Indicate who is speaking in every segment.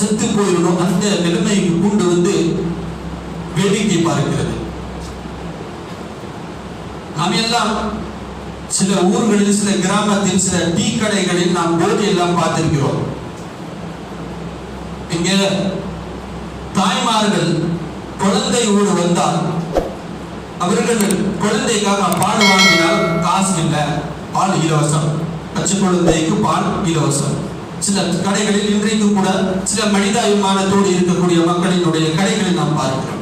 Speaker 1: செத்து போயிடணும் அந்த நிலைமைக்கு கொண்டு வந்து வேடிக்கை பார்க்கிறது. நாம் எல்லாம் சில ஊர்களில் சில கிராமத்தில் சில டீ கடைகளில் நாம் போர்டு எல்லாம் பார்த்திருக்கிறோம். இங்க தாய்மார்கள் குழந்தை ஊடு வந்தால் அவர்கள் குழந்தைக்காக பால் வாங்கினால் காசு இல்லை பால் இலவசம். பச்சை குழந்தைக்கு பால் இலவசம். சில கடைகளில் இன்றைக்கு கூட சில மனிதாபிமானத்தோடு இருக்கக்கூடிய மக்களினுடைய கடைகளை நாம் பார்க்கிறோம்.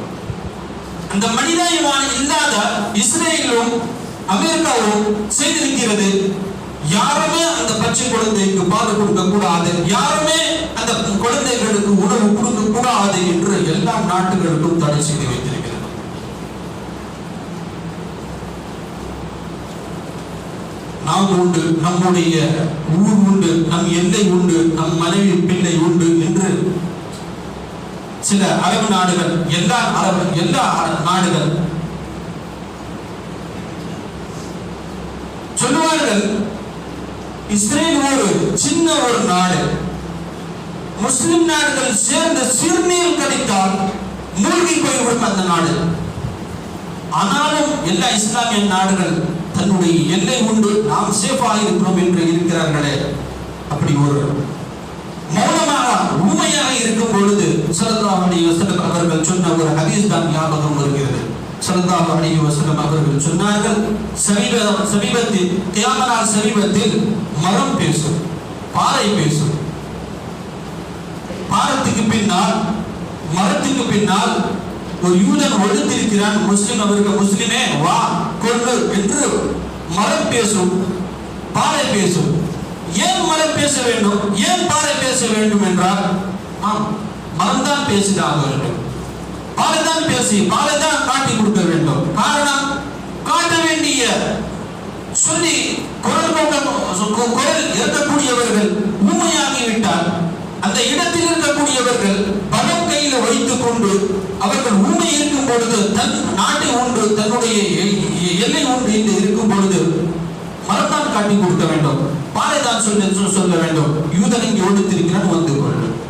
Speaker 1: அந்த மனிதாபிமானம் இல்லாத இஸ்ரேலும் அமெரிக்காவும் செய்திருக்கிறது யாருமே அந்த பச்சை குழந்தைக்கு பால் கொடுக்க கூடாது யாருமே அந்த குழந்தைகளுக்கு உணவு கொடுக்க கூடாது என்று எல்லா நாட்டுகளுக்கும் தடை செய்து வைத்திருக்கிறது. நாம் உண்டு நம்முடைய ஊர் உண்டு நம் எல்லை உண்டு நம் மனைவி பிள்ளை உண்டு என்று சில அரபு நாடுகள் எல்லா அரபு எல்லா நாடுகள் சொல்லுவார்கள் இஸ்ரேல் ஒரு சின்ன ஒரு நாடு. முஸ்லிம் நாடுகள் சேர்ந்த சிறுநீர் கடித்தால் மூழ்கி போய்விடும் அந்த நாடு. ஆனாலும் எல்லா இஸ்லாமிய நாடுகள் தன்னுடைய எல்லை உண்டு நாம் சேஃபாக இருக்கிறோம் என்று இருக்கிறார்களே. அப்படி ஒரு மௌனமாக உண்மையாக இருக்கும் பொழுது சல்லல்லாஹு அலைஹி அவர்கள் சொன்ன ஒரு ஹதீஸ் தான் ஞாபகம் வருகிறது. சல்லல்லாஹு அலைஹி அவர்கள் சொன்னார்கள் சமீப சமீபத்தில் கியாமனால் சமீபத்தில் மரம் பேசும் பாறை பேசும். பாரத்துக்கு பின்னால் மரத்துக்கு பின்னால் ஒரு யூதன் ஒழுத்திருக்கிறான் முஸ்லிம் அவருக்கு முஸ்லிமே. வா கொள்ளு என்று மரம் பேசும் பாறை பேசும். ஏன் மரம் பேச வேண்டும்? ஏன் பாறை பேச வேண்டும் என்றால் ஆம் மரம் தான் பேசிதாக வேண்டும் பாறை தான் பேசி பாறை தான் காட்டி கொடுக்க வேண்டும். காரணம் காட்ட வேண்டிய சொல்லி குரல் குரல் இருக்கக்கூடியவர்கள் உண்மையாக அந்த இடத்தில் இருக்கக்கூடியவர்கள் பணம் கையில வைத்துக் கொண்டு அவர்கள் உண்மை இருக்கும் பொழுது தன் நாட்டை ஒன்று தன்னுடைய எ- எ- எல்லை ஒன்று என்று இருக்கும் பொழுது மரத்தான் காட்டி கொடுக்க வேண்டும். பாறைதான் சொல்ல சொல்ல வேண்டும். யூதன் இங்கே ஒடுத்திருக்கிறான் வந்து கொள்ளும்.